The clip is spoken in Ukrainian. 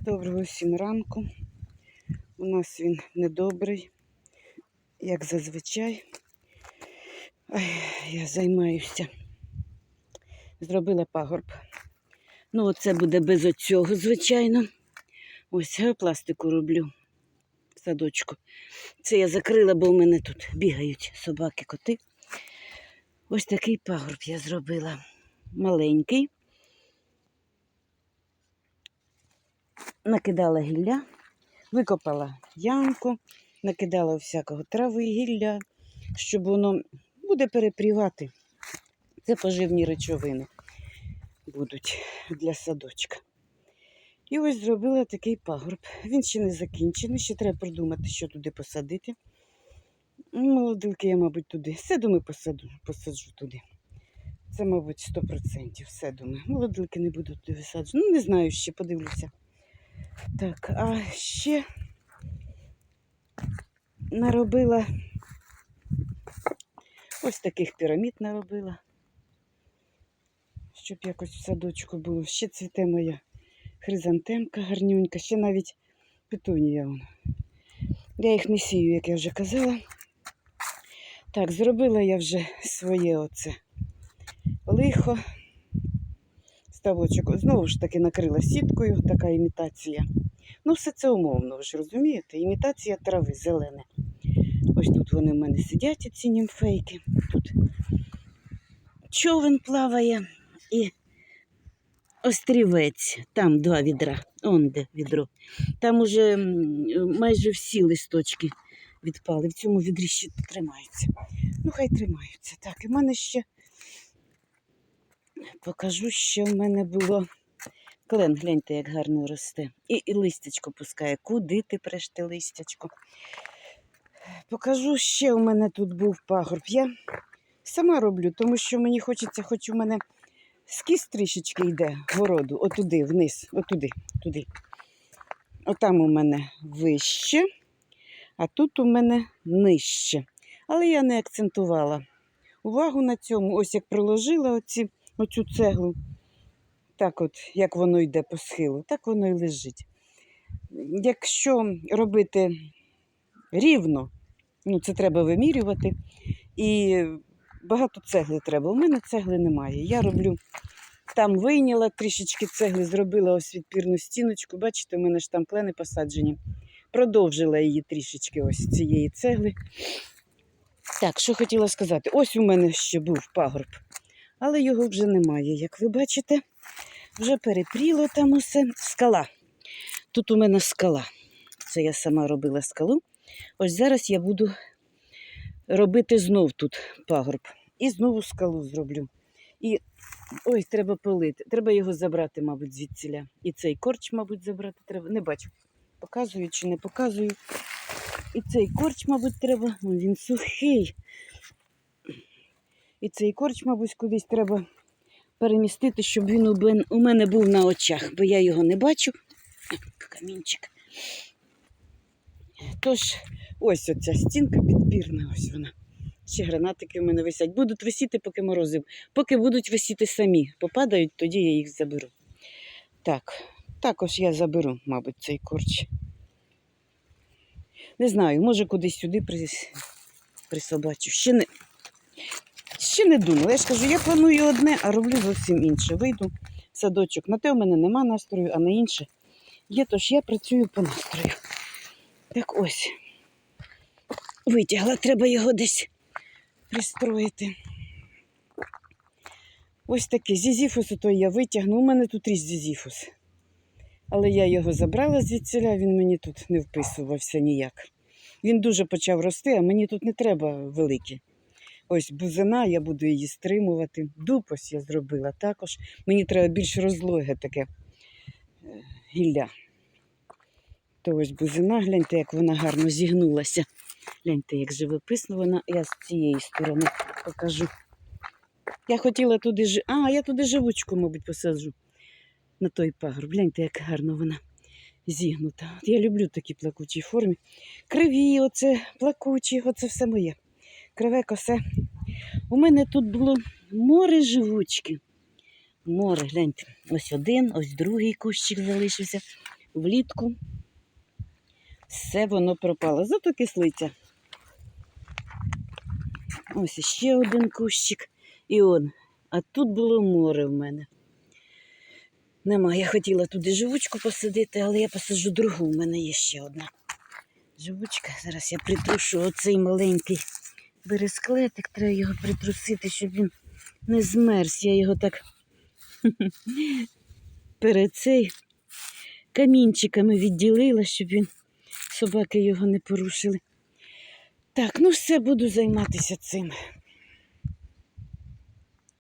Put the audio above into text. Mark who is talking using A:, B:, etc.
A: Доброго всім ранку. У нас він недобрий, як зазвичай. Ай, я займаюся. Зробила пагорб. Ну, оце буде без оцього, звичайно. Ось пластику роблю в садочку. Це я закрила, бо в мене тут бігають собаки, коти. Ось такий пагорб я зробила. Маленький. Накидала гілля, викопала ямку, накидала всякого трави, гілля, щоб воно буде перепрівати. Це поживні речовини будуть для садочка. І ось зробила такий пагорб. Він ще не закінчений, ще треба придумати, що туди посадити. Молодилки я, мабуть, туди. Все думаю, посаду, посаджу туди. Це, мабуть, 100%. Все думаю. Молодилки не буду туди висаджувати. Ну, не знаю ще, подивлюся. Так, а ще наробила ось таких пірамід наробила. Щоб якось в садочку було. Ще цвіте моя хризантемка гарнюнька, ще навіть петунія. вон. Я їх не сію, як я вже казала. Так, зробила я вже своє оце лихо. Ставочок знову ж таки накрила сіткою, така імітація. Ну, все це умовно, ви ж розумієте? Імітація трави зелене. Ось тут вони в мене сидять, ці німфейки. Тут човен плаває і острівець. Там два відра. Он де відро. Там уже майже всі листочки відпали. В цьому відрі ще тримаються. Ну, хай тримаються. Так, і в мене ще покажу, що в мене було. Клен, гляньте, як гарно росте. І, і листячко пускає. Куди ти преш те листячко? Покажу, ще у мене тут був пагорб. Я сама роблю, тому що мені хочеться, хоч у мене скіз трішечки йде городу, отуди, вниз, отуди, туди. Отам у мене вище, а тут у мене нижче. Але я не акцентувала увагу на цьому. Ось як приложила оці, оцю цеглу, так от, як воно йде по схилу, так воно і лежить. Якщо робити рівно, ну це треба вимірювати. І багато цегли треба. У мене цегли немає. Я роблю там вийняла трішечки цегли, зробила ось відпірну стіночку. Бачите, у мене ж там клени посаджені. Продовжила її трішечки ось цієї цегли. Так, що хотіла сказати, ось у мене ще був пагорб, але його вже немає. Як ви бачите, вже перепріло там усе. Скала. Тут у мене скала. Це я сама робила скалу. Ось зараз я буду робити знов тут пагорб. І знову скалу зроблю. І ой, треба полити. Треба його забрати, мабуть, звідсіля. І цей корч, мабуть, забрати треба. Не бачу, показую чи не показую. І цей корч, мабуть, треба. Він сухий. І цей корч, мабуть, кудись треба перемістити, щоб він у мене був на очах, бо я його не бачу. Камінчик. Тож, ось оця стінка підпірна, ось вона. Ще гранатики в мене висять. Будуть висіти, поки морозив. Поки будуть висіти самі. Попадають, тоді я їх заберу. Так, також я заберу, мабуть, цей корч. Не знаю, може кудись сюди прис... присобачу. Ще не... Ще не думала. Я ж кажу, я планую одне, а роблю зовсім інше. Вийду в садочок. На те у мене нема настрою, а на інше є, тож я працюю по настрою. Так ось. Витягла, треба його десь пристроїти. Ось такий зізіфус ото я витягну. У мене тут ріс зізіфус. Але я його забрала звідсіля, він мені тут не вписувався ніяк. Він дуже почав рости, а мені тут не треба великі. Ось бузина, я буду її стримувати. Дуб ось я зробила також. Мені треба більш розлоге таке е, гілля. То ось бузина, гляньте, як вона гарно зігнулася. Гляньте, як живописно вона. Я з цієї сторони покажу. Я хотіла туди жи... А, я туди живучку, мабуть, посаджу на той пагорб. Гляньте, як гарно вона зігнута. От я люблю такі плакучі формі. Криві, оце плакучі, оце все моє. Криве косе. У мене тут було море живучки. Море, гляньте. Ось один, ось другий кущик залишився влітку. Все воно пропало. Зато кислиця. Ось ще один кущик. І он. А тут було море в мене. Нема. Я хотіла туди живучку посадити, але я посаджу другу. У мене є ще одна живучка. Зараз я притрушу оцей маленький бересклетик. Треба його притрусити, щоб він не змерз. Я його так перед цей камінчиками відділила, щоб він собаки його не порушили. Так, ну все, буду займатися цим.